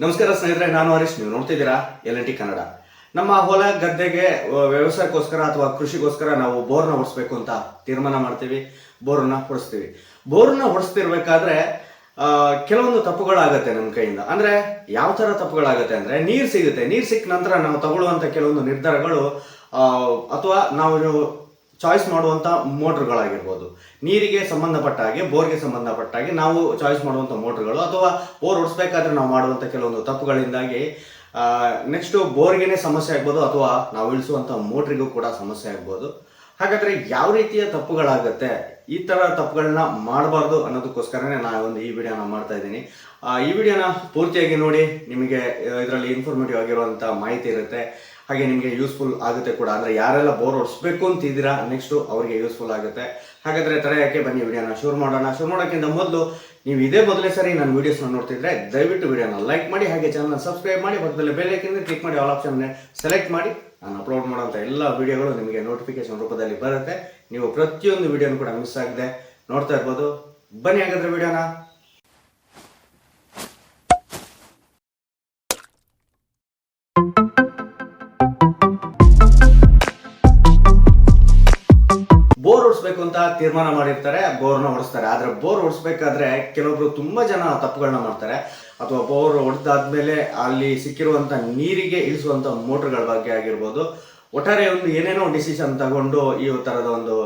ನಮಸ್ಕಾರ ಸ್ನೇಹಿತರೆ, ನಾನು ಹರೀಶ್. ನೀವು ನೋಡ್ತಿದ್ದೀರಾ ಎಲ್ ಎನ್ ಟಿ ಕನ್ನಡ. ನಮ್ಮ ಹೊಲ ಗದ್ದೆಗೆ ವ್ಯವಸಾಯಕ್ಕೋಸ್ಕರ ಅಥವಾ ಕೃಷಿಗೋಸ್ಕರ ನಾವು ಬೋರ್ನ ಹೊಡಿಸ್ಬೇಕು ಅಂತ ತೀರ್ಮಾನ ಮಾಡ್ತೀವಿ. ಬೋರ್ನ ಹೊಡಿಸ್ತೀವಿ. ಬೋರ್ನ ಹೊಡಿಸ್ತಿರ್ಬೇಕಾದ್ರೆ ಕೆಲವೊಂದು ತಪ್ಪುಗಳಾಗತ್ತೆ ನಮ್ಮ ಕೈಯಿಂದ. ಅಂದ್ರೆ, ಯಾವ ತರ ತಪ್ಪುಗಳಾಗತ್ತೆ ಅಂದ್ರೆ, ನೀರು ಸಿಗುತ್ತೆ. ನೀರು ಸಿಕ್ಕ ನಂತರ ನಾವು ತಗೊಳ್ಳುವಂತ ಕೆಲವೊಂದು ನಿರ್ಧಾರಗಳು ಅಥವಾ ನಾವು ಚಾಯ್ಸ್ ಮಾಡುವಂತ ಮೋಟ್ರ್ಗಳಾಗಿರ್ಬೋದು ನೀರಿಗೆ ಸಂಬಂಧಪಟ್ಟ ಹಾಗೆ ಬೋರ್ಗೆ ಸಂಬಂಧಪಟ್ಟ ಹಾಗೆ ನಾವು ಚಾಯ್ಸ್ ಮಾಡುವಂತ ಮೋಟ್ರ್ಗಳು ಅಥವಾ ಬೋರ್ ಹೊಡಿಸ್ಬೇಕಾದ್ರೆ ನಾವು ಮಾಡುವಂತ ಕೆಲವೊಂದು ತಪ್ಪುಗಳಿಂದಾಗಿ ನೆಕ್ಸ್ಟ್ ಬೋರ್ಗೆನೆ ಸಮಸ್ಯೆ ಆಗ್ಬೋದು ಅಥವಾ ನಾವು ಇಳಿಸುವಂಥ ಮೋಟ್ರಿಗೂ ಕೂಡ ಸಮಸ್ಯೆ ಆಗ್ಬೋದು. ಹಾಗಾದ್ರೆ ಯಾವ ರೀತಿಯ ತಪ್ಪುಗಳಾಗುತ್ತೆ? ಈ ಥರ ತಪ್ಪುಗಳನ್ನ ಮಾಡಬಾರ್ದು ಅನ್ನೋದಕ್ಕೋಸ್ಕರನೇ ನಾನು ಒಂದು ಈ ವಿಡಿಯೋನ ಮಾಡ್ತಾ ಇದ್ದೀನಿ. ಆ, ಈ ವಿಡಿಯೋನ ಪೂರ್ತಿಯಾಗಿ ನೋಡಿ ನಿಮಗೆ ಇದರಲ್ಲಿ ಇನ್ಫಾರ್ಮೇಟಿವ್ ಆಗಿರುವಂಥ ಮಾಹಿತಿ ಇರುತ್ತೆ. ಹಾಗೆ ನಿಮಗೆ ಯೂಸ್ಫುಲ್ ಆಗುತ್ತೆ ಕೂಡ. ಅಂದರೆ ಯಾರೆಲ್ಲ ಬೋರ್ ಹೊಡಿಸ್ಬೇಕು ಅಂತಿದ್ದೀರಾ ನೆಕ್ಸ್ಟು ಅವರಿಗೆ ಯೂಸ್ಫುಲ್ ಆಗುತ್ತೆ. ಹಾಗಾದರೆ ತಡೆ ಯಾಕೆ ಬನ್ನಿ ವಿಡಿಯೋನ ಶೂರ್ ಮಾಡೋಣ. ಶುರು ಮಾಡೋಕ್ಕಿಂತ ಮೊದಲು ನೀವು ಇದೇ ಮೊದಲೇ ಸರಿ ನನ್ನ ವೀಡಿಯೋಸ್ನ ನೋಡ್ತಿದ್ರೆ ದಯವಿಟ್ಟು ವಿಡಿಯೋನ ಲೈಕ್ ಮಾಡಿ, ಹಾಗೆ ಚಾನಲ್ನ ಸಬ್ಸ್ಕ್ರೈಬ್ ಮಾಡಿ, ಪಕ್ಕದಲ್ಲಿ ಬೆಲ್ ಐಕನ್ ಕ್ಲಿಕ್ ಮಾಡಿ ಆಲ್ ಆಪ್ಷನ್ ಸೆಲೆಕ್ಟ್ ಮಾಡಿ. ನಾನು ಅಪ್ಲೋಡ್ ಮಾಡೋಂಥ ಎಲ್ಲ ವಿಡಿಯೋಗಳು ನಿಮಗೆ ನೋಟಿಫಿಕೇಶನ್ ರೂಪದಲ್ಲಿ ಬರುತ್ತೆ. ನೀವು ಪ್ರತಿಯೊಂದು ವಿಡಿಯೋನು ಕೂಡ ಮಿಸ್ ಆಗದೆ ನೋಡ್ತಾ ಇರ್ಬೋದು. ಬನ್ನಿ ಹಾಗಾದ್ರೆ ವಿಡಿಯೋನ. ಹೊಡಿಸ್ಬೇಕು ಅಂತ ತೀರ್ಮಾನ ಮಾಡಿರ್ತಾರೆ, ಬೋರ್ನ ಹೊಡಿಸ್ತಾರೆ ಆದ್ರೆ ಬೋರ್ ಹೊಡಿಸ್ಬೇಕಾದ್ರೆ ಕೆಲವೊಬ್ರು ತುಂಬಾ ಜನ ತಪ್ಪುಗಳನ್ನ ಮಾಡ್ತಾರೆ. ಅಥವಾ ಬೋರ್ ಹೊಡೆದಾದ್ಮೇಲೆ ಅಲ್ಲಿ ಸಿಕ್ಕಿರುವಂತ ನೀರಿಗೆ ಇಳಿಸುವಂತ ಮೋಟರ್ಗಳ ಬಗ್ಗೆ ಆಗಿರ್ಬೋದು. ಒಟ್ಟಾರೆ ಒಂದು ಏನೇನೋ ಡಿಸಿಷನ್ ತಗೊಂಡು ಈ ತರದ ಒಂದು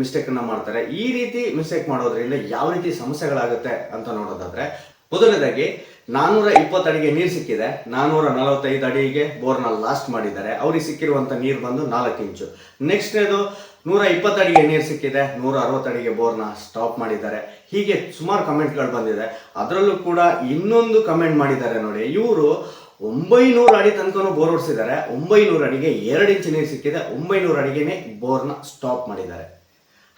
ಮಿಸ್ಟೇಕ್ ಅನ್ನ ಮಾಡ್ತಾರೆ. ಈ ರೀತಿ ಮಿಸ್ಟೇಕ್ ಮಾಡೋದ್ರಿಂದ ಯಾವ ರೀತಿ ಸಮಸ್ಯೆಗಳಾಗುತ್ತೆ ಅಂತ ನೋಡೋದಾದ್ರೆ, ಮೊದಲನೇದಾಗಿ ನಾನೂರ ಇಪ್ಪತ್ತು ಅಡಿಗೆ ನೀರು ಸಿಕ್ಕಿದೆ. ನಾನೂರ ನಲವತ್ತೈದು ಅಡಿಗೆ ಬೋರ್ನ ಲಾಸ್ಟ್ ಮಾಡಿದ್ದಾರೆ. ಅವ್ರಿಗೆ ಸಿಕ್ಕಿರುವಂತ ನೀರು ಬಂದು ನಾಲ್ಕು ಇಂಚು. ನೆಕ್ಸ್ಟ್ ಇದು ನೂರ ಇಪ್ಪತ್ತು ಅಡಿಗೆ ನೀರು ಸಿಕ್ಕಿದೆ, ನೂರ ಅರವತ್ತು ಅಡಿಗೆ ಬೋರ್ನ ಸ್ಟಾಪ್ ಮಾಡಿದ್ದಾರೆ. ಹೀಗೆ ಸುಮಾರು ಕಮೆಂಟ್ಗಳು ಬಂದಿದೆ. ಅದರಲ್ಲೂ ಕೂಡ ಇನ್ನೊಂದು ಕಮೆಂಟ್ ಮಾಡಿದ್ದಾರೆ ನೋಡಿ. ಇವರು ಒಂಬೈನೂರು ಅಡಿ ತನಕನೂ ಬೋರ್ ಹೊಡಿಸಿದ್ದಾರೆ ಒಂಬೈನೂರು ಅಡಿಗೆ ಎರಡು ಇಂಚು ನೀರು ಸಿಕ್ಕಿದೆ. ಒಂಬೈನೂರು ಅಡಿಗೆನೆ ಬೋರ್ನ ಸ್ಟಾಪ್ ಮಾಡಿದ್ದಾರೆ.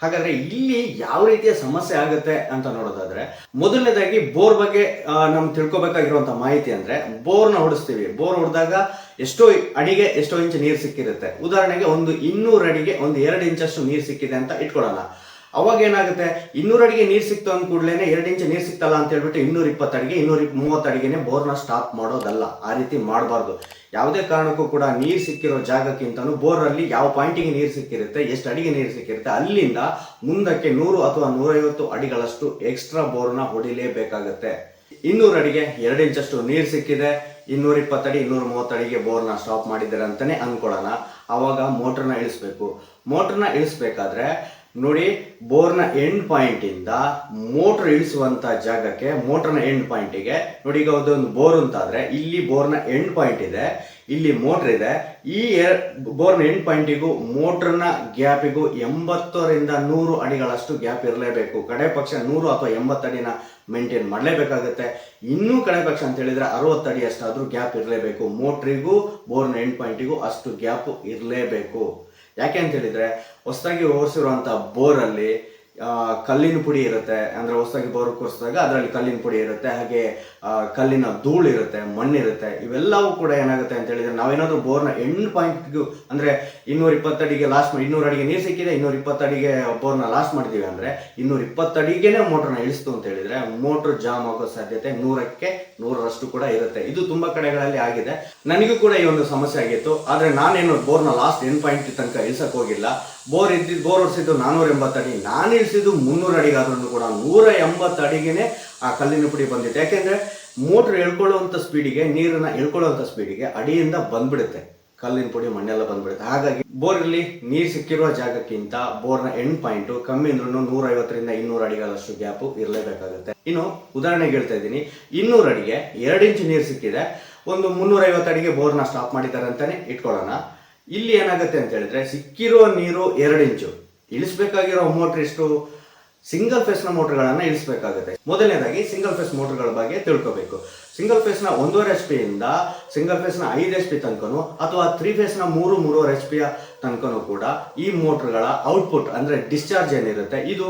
ಹಾಗಾದ್ರೆ ಇಲ್ಲಿ ಯಾವ ರೀತಿಯ ಸಮಸ್ಯೆ ಆಗುತ್ತೆ ಅಂತ ನೋಡೋದಾದ್ರೆ, ಮೊದಲನೇದಾಗಿ ಬೋರ್ ಬಗ್ಗೆ ನಮ್ಗೆ ತಿಳ್ಕೊಬೇಕಾಗಿರುವಂತ ಮಾಹಿತಿ ಅಂದ್ರೆ ಬೋರ್ನ ಹೊಡಿಸ್ತೀವಿ. ಬೋರ್ ಹೊಡೆದಾಗ ಎಷ್ಟೋ ಅಡಿಗೆ, ಎಷ್ಟೋ ಇಂಚು ನೀರು ಸಿಕ್ಕಿರುತ್ತೆ. ಉದಾಹರಣೆಗೆ ಒಂದು ಇನ್ನೂರು ಅಡಿಗೆ, ಒಂದು ಎರಡು ಇಂಚಷ್ಟು ನೀರು ಸಿಕ್ಕಿದೆ ಅಂತ ಇಟ್ಕೊಳ್ಳೋಣ. ಅವಾಗ ಏನಾಗುತ್ತೆ? ಇನ್ನೂರು ಅಡಿಗೆ ನೀರು ಸಿಕ್ತು ಅಂದ ಕೂಡಲೇ ಎರಡು ಇಂಚು ನೀರು ಸಿಕ್ತಲ್ಲ ಅಂತ ಹೇಳ್ಬಿಟ್ಟು ಇನ್ನೂರ ಇಪ್ಪತ್ತು ಅಡಿಗೆ, ಇನ್ನೂರ ಮೂವತ್ತು ಅಡಿಗೆನೆ ಬೋರ್ನ ಸ್ಟಾಪ್ ಮಾಡೋದಲ್ಲ. ಆ ರೀತಿ ಮಾಡಬಾರ್ದು. ಯಾವುದೇ ಕಾರಣಕ್ಕೂ ಕೂಡ ನೀರು ಸಿಕ್ಕಿರೋ ಜಾಗಕ್ಕಿಂತನೂ ಬೋರಲ್ಲಿ ಯಾವ ಪಾಯಿಂಟಿಗೆ ನೀರು ಸಿಕ್ಕಿರುತ್ತೆ, ಎಷ್ಟು ಅಡಿಗೆ ನೀರು ಸಿಕ್ಕಿರುತ್ತೆ, ಅಲ್ಲಿಂದ ಮುಂದಕ್ಕೆ ನೂರು ಅಥವಾ ನೂರೈವತ್ತು ಅಡಿಗಳಷ್ಟು ಎಕ್ಸ್ಟ್ರಾ ಬೋರ್ನ ಹೊಡಿಲೇಬೇಕಾಗುತ್ತೆ. ಇನ್ನೂರು ಅಡಿಗೆ ಎರಡು ಇಂಚಷ್ಟು ನೀರು ಸಿಕ್ಕಿದೆ, ಇನ್ನೂರ ಇಪ್ಪತ್ತಡಿ ಇನ್ನೂರ ಮೂವತ್ತಡಿಗೆ ಬೋರ್ನ ಸ್ಟಾಪ್ ಮಾಡಿದ್ದಾರೆ ಅಂತಲೇ ಅನ್ಕೊಳ್ಳೋಣ. ಆವಾಗ ಮೋಟ್ರನ್ನ ಇಳಿಸ್ಬೇಕು. ಮೋಟ್ರನ್ನ ಇಳಿಸ್ಬೇಕಾದ್ರೆ ನೋಡಿ, ಬೋರ್ನ ಎಂಡ್ ಪಾಯಿಂಟ್ ಇಂದ ಮೋಟರ್ ಇಳಿಸುವಂತ ಜಾಗಕ್ಕೆ ಮೋಟರ್ನ ಎಂಡ್ ಪಾಯಿಂಟಿಗೆ. ನೋಡಿ, ಈಗ ಒಂದು ಬೋರ್ ಅಂತಾದ್ರೆ ಇಲ್ಲಿ ಬೋರ್ನ ಎಂಡ್ ಪಾಯಿಂಟ್ ಇದೆ, ಇಲ್ಲಿ ಮೋಟರ್ ಇದೆ. ಈ ಬೋರ್ನ ಎಂಡ್ ಪಾಯಿಂಟಿಗೂ ಮೋಟರ್ನ ಗ್ಯಾಪಿಗೂ ಎಂಬತ್ತರಿಂದ ನೂರು ಅಡಿಗಳಷ್ಟು ಗ್ಯಾಪ್ ಇರಲೇಬೇಕು. ಕಡೆ ಪಕ್ಷ ನೂರು ಅಥವಾ ಎಂಬತ್ತು ಅಡಿನ ಮೇಂಟೈನ್ ಮಾಡಲೇಬೇಕಾಗುತ್ತೆ. ಇನ್ನೂ ಕಡೆ ಪಕ್ಷ ಅಂತ ಹೇಳಿದ್ರೆ ಅರವತ್ತು ಅಡಿ ಅಷ್ಟಾದ್ರೂ ಗ್ಯಾಪ್ ಇರಲೇಬೇಕು. ಮೋಟ್ರಿಗೂ, ಬೋರ್ನ ಎಂಡ್ ಪಾಯಿಂಟಿಗೂ ಅಷ್ಟು ಗ್ಯಾಪ್ ಇರಲೇಬೇಕು. ಯಾಕೆ ಅಂತ ಹೇಳಿದ್ರೆ ಹೊಸದಾಗಿ ಓಡಿಸಿರುವಂಥ ಬೋರಲ್ಲಿ ಕಲ್ಲಿನ ಪುಡಿ ಇರುತ್ತೆ. ಅಂದ್ರೆ ಹೊಸದಾಗಿ ಬೋರ್ ಕೂರಿಸಿದಾಗ ಅದರಲ್ಲಿ ಕಲ್ಲಿನ ಪುಡಿ ಇರುತ್ತೆ. ಹಾಗೆ ಕಲ್ಲಿನ ಧೂಳು ಇರುತ್ತೆ, ಮಣ್ಣಿರುತ್ತೆ. ಇವೆಲ್ಲವೂ ಕೂಡ ಏನಾಗುತ್ತೆ ಅಂತ ಹೇಳಿದ್ರೆ ನಾವೇನಾದ್ರೂ ಬೋರ್ನ ಎಂಡ್ ಪಾಯಿಂಟ್ಗೂ ಅಂದ್ರೆ ಇನ್ನೂರ ಇಪ್ಪತ್ತಡಿಗೆ ಲಾಸ್ಟ್ ಇನ್ನೂರ ಅಡಿಗೆ ನೀರು ಸಿಕ್ಕಿದೆ ಇನ್ನೂರ ಇಪ್ಪತ್ತಡಿಗೆ ಬೋರ್ನ ಲಾಸ್ಟ್ ಮಾಡಿದೀವಿ ಅಂದ್ರೆ ಇನ್ನೂರ ಇಪ್ಪತ್ತಡಿಗೆನೆ ಮೋಟರ್ನ ಇಳಿಸ್ತು ಅಂತ ಹೇಳಿದ್ರೆ ಮೋಟರ್ ಜಾಮ್ ಆಗೋ ಸಾಧ್ಯತೆ ನೂರಕ್ಕೆ ನೂರರಷ್ಟು ಕೂಡ ಇರುತ್ತೆ. ಇದು ತುಂಬಾ ಕಡೆಗಳಲ್ಲಿ ಆಗಿದೆ. ನನಗೂ ಕೂಡ ಈ ಒಂದು ಸಮಸ್ಯೆ ಆಗಿತ್ತು. ಆದರೆ ನಾನೇನು ಬೋರ್ನ ಲಾಸ್ಟ್ ಎಂಡ್ ಪಾಯಿಂಟ್ ತನಕ ಇಳಿಸಕ್ ಹೋಗಿಲ್ಲ. ಬೋರ್ ಇದ್ದಿದ್ದು ಬೋರ್ ಹೊಡಿಸಿದ್ದು ನಾನೂರ ಎಂಬತ್ತು ಅಡಿ. ನಾನು ಇಳಿಸಿದ್ದು ಮುನ್ನೂರು ಅಡಿಗಾದ್ರೂ ಕೂಡ ನೂರ ಎಂಬತ್ತು ಅಡಿಗೆನೆ ಆ ಕಲ್ಲಿನ ಪುಡಿ ಬಂದಿತ್ತು. ಯಾಕೆಂದ್ರೆ ಮೋಟ್ರ್ ಎಳ್ಕೊಳ್ಳುವಂತ ಸ್ಪೀಡಿಗೆ ನೀರನ್ನ ಎಳ್ಕೊಳ್ಳುವಂತ ಸ್ಪೀಡಿಗೆ ಅಡಿಯಿಂದ ಬಂದ್ಬಿಡುತ್ತೆ. ಕಲ್ಲಿನ ಪುಡಿ ಮಣ್ಣೆಲ್ಲ ಬಂದ್ಬಿಡುತ್ತೆ. ಹಾಗಾಗಿ ಬೋರಲ್ಲಿ ನೀರು ಸಿಕ್ಕಿರುವ ಜಾಗಕ್ಕಿಂತ ಬೋರ್ನ ಎಂಡ್ ಪಾಯಿಂಟ್ ಕಮ್ಮಿ ಅಂದ್ರೂ ನೂರ ಐವತ್ತರಿಂದ ಇನ್ನೂರು ಅಡಿಗಳಷ್ಟು ಗ್ಯಾಪ್ ಇರಲೇಬೇಕಾಗುತ್ತೆ. ಇನ್ನು ಉದಾಹರಣೆಗೆ ಹೇಳ್ತಾ ಇದ್ದೀನಿ, ಇನ್ನೂರು ಅಡಿಗೆ ಎರಡು ಇಂಚು ನೀರು ಸಿಕ್ಕಿದೆ, ಒಂದು ಮುನ್ನೂರ ಐವತ್ತು ಅಡಿಗೆ ಬೋರ್ನ ಸ್ಟಾಪ್ ಮಾಡಿದ್ದಾರೆ ಅಂತಾನೆ ಇಟ್ಕೊಳ್ಳೋಣ. ಇಲ್ಲಿ ಏನಾಗುತ್ತೆ ಅಂತ ಹೇಳಿದ್ರೆ, ಸಿಕ್ಕಿರೋ ನೀರು ಎರಡು ಇಂಚು. ಇಳಿಸ್ಬೇಕಾಗಿರೋ ಮೋಟರ್ ಇಷ್ಟು ಸಿಂಗಲ್ ಫೇಸ್ನ ಮೋಟರ್ಗಳನ್ನ ಇಳಿಸಬೇಕಾಗುತ್ತೆ. ಮೊದಲನೇದಾಗಿ ಸಿಂಗಲ್ ಫೇಸ್ ಮೋಟರ್ಗಳ ಬಗ್ಗೆ ತಿಳ್ಕೋಬೇಕು. ಸಿಂಗಲ್ ಫೇಸ್ನ ಒಂದೂವರೆ ಎಚ್ ಪಿ ಇಂದ ಸಿಂಗಲ್ ಫೇಸ್ನ ಐದು ಎಚ್ ಪಿ ತನಕನು ಅಥವಾ ತ್ರೀ ಫೇಸ್ನ ಮೂರು ಮೂರುವರೆ ಎಚ್ ಪಿಯ ತನಕನು ಕೂಡ ಈ ಮೋಟರ್ಗಳ ಔಟ್ಪುಟ್ ಅಂದ್ರೆ ಡಿಸ್ಚಾರ್ಜ್ ಏನಿರುತ್ತೆ, ಇದು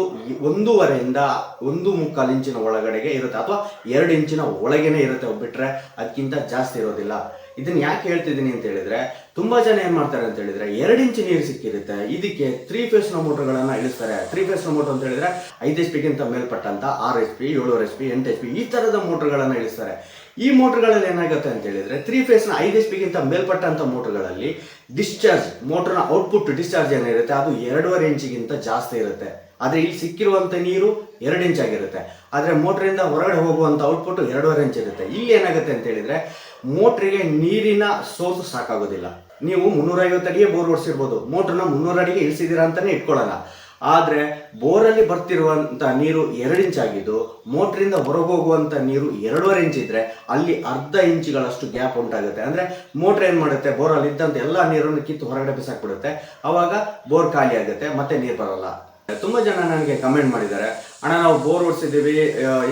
ಒಂದೂವರೆಯಿಂದ ಒಂದು ಮುಕ್ಕಾಲು ಇಂಚಿನ ಒಳಗಡೆಗೆ ಇರುತ್ತೆ ಅಥವಾ ಎರಡು ಇಂಚಿನ ಒಳಗೇನೆ ಇರುತ್ತೆ ಬಿಟ್ಟರೆ ಅದಕ್ಕಿಂತ ಜಾಸ್ತಿ ಇರೋದಿಲ್ಲ. ಇದನ್ನ ಯಾಕೆ ಹೇಳ್ತಿದ್ದೀನಿ ಅಂತ ಹೇಳಿದ್ರೆ, ತುಂಬಾ ಜನ ಏನ್ ಮಾಡ್ತಾರೆ ಅಂತ ಹೇಳಿದ್ರೆ, ಎರಡು ಇಂಚು ನೀರು ಸಿಕ್ಕಿರುತ್ತೆ. ಇದಕ್ಕೆ ತ್ರೀ ಫೇಸ್ನ ಮೋಟರ್ಗಳನ್ನ ಇಳಿಸ್ತಾರೆ. ತ್ರೀ ಫೇಸ್ನ ಮೋಟರ್ ಅಂತ ಹೇಳಿದ್ರೆ, ಐದು ಎಚ್ ಪಿಗಿಂತ ಮೇಲ್ಪಟ್ಟಂತ, ಆರ್ ಎಚ್ ಪಿ ಏಳು ಎಚ್ ಪಿ ಎಂಟು ಎಚ್ ಪಿ ಈ ತರದ ಮೋಟರ್ಗಳನ್ನ ಇಳಿಸ್ತಾರೆ. ಈ ಮೋಟರ್ಗಳಲ್ಲಿ ಏನಾಗುತ್ತೆ ಅಂತ ಹೇಳಿದ್ರೆ ತ್ರೀ ಫೇಸ್ನ ಐದು ಎಚ್ ಪಿಗಿಂತ ಮೇಲ್ಪಟ್ಟಂತ ಮೋಟರ್ಗಳಲ್ಲಿ ಡಿಸ್ಚಾರ್ಜ್ ಮೋಟರ್ನ ಔಟ್ಪುಟ್ ಡಿಸ್ಚಾರ್ಜ್ ಏನಿರುತ್ತೆ, ಅದು ಎರಡೂವರೆ ಇಂಚಿಗಿಂತ ಜಾಸ್ತಿ ಇರುತ್ತೆ. ಆದ್ರೆ ಇಲ್ಲಿ ಸಿಕ್ಕಿರುವಂತ ನೀರು ಎರಡು ಇಂಚ್ ಆಗಿರುತ್ತೆ. ಆದರೆ ಮೋಟ್ರಿಂದ ಹೊರಗಡೆ ಹೋಗುವಂತ ಔಟ್ಪುಟ್ ಎರಡೂವರೆ ಇಂಚ್ ಇರುತ್ತೆ. ಇಲ್ಲಿ ಏನಾಗುತ್ತೆ ಅಂತ ಹೇಳಿದ್ರೆ ಮೋಟ್ರಿಗೆ ನೀರಿನ ಸೋರ್ಸ್ ಸಾಕಾಗೋದಿಲ್ಲ. ನೀವು ಮುನ್ನೂರೈವತ್ತು ಅಡಿಗೆ ಬೋರ್ ಓಡಿಸಿರ್ಬೋದು. ಮೋಟ್ರನ್ನ ಮುನ್ನೂರು ಅಡಿಗೆ ಇಳಿಸಿದ್ದೀರಾ ಅಂತಾನೆ ಇಟ್ಕೊಳ್ಳೋಣ ಆದರೆ ಬೋರಲ್ಲಿ ಬರ್ತಿರುವಂಥ ನೀರು ಎರಡು ಇಂಚ್ ಆಗಿದ್ದು ಮೋಟ್ರಿಂದ ಹೊರಗೋಗುವಂಥ ನೀರು ಎರಡೂವರೆ ಇಂಚ್ ಇದ್ರೆ ಅಲ್ಲಿ ಅರ್ಧ ಇಂಚುಗಳಷ್ಟು ಗ್ಯಾಪ್ ಉಂಟಾಗುತ್ತೆ. ಅಂದ್ರೆ ಮೋಟ್ರ್ ಏನು ಮಾಡುತ್ತೆ? ಬೋರಲ್ಲಿ ಇದ್ದಂತ ಎಲ್ಲಾ ನೀರನ್ನು ಕಿತ್ತು ಹೊರಗಡೆ ಬಿಸಾಕ್ಬಿಡುತ್ತೆ. ಆವಾಗ ಬೋರ್ ಖಾಲಿ ಆಗುತ್ತೆ, ಮತ್ತೆ ನೀರು ಬರಲ್ಲ. ತುಂಬಾ ಜನ ನನಗೆ ಕಮೆಂಟ್ ಮಾಡಿದ್ದಾರೆ. ಅಣ್ಣ, ನಾವು ಬೋರ್ ಓಡಿಸಿದ್ದೀವಿ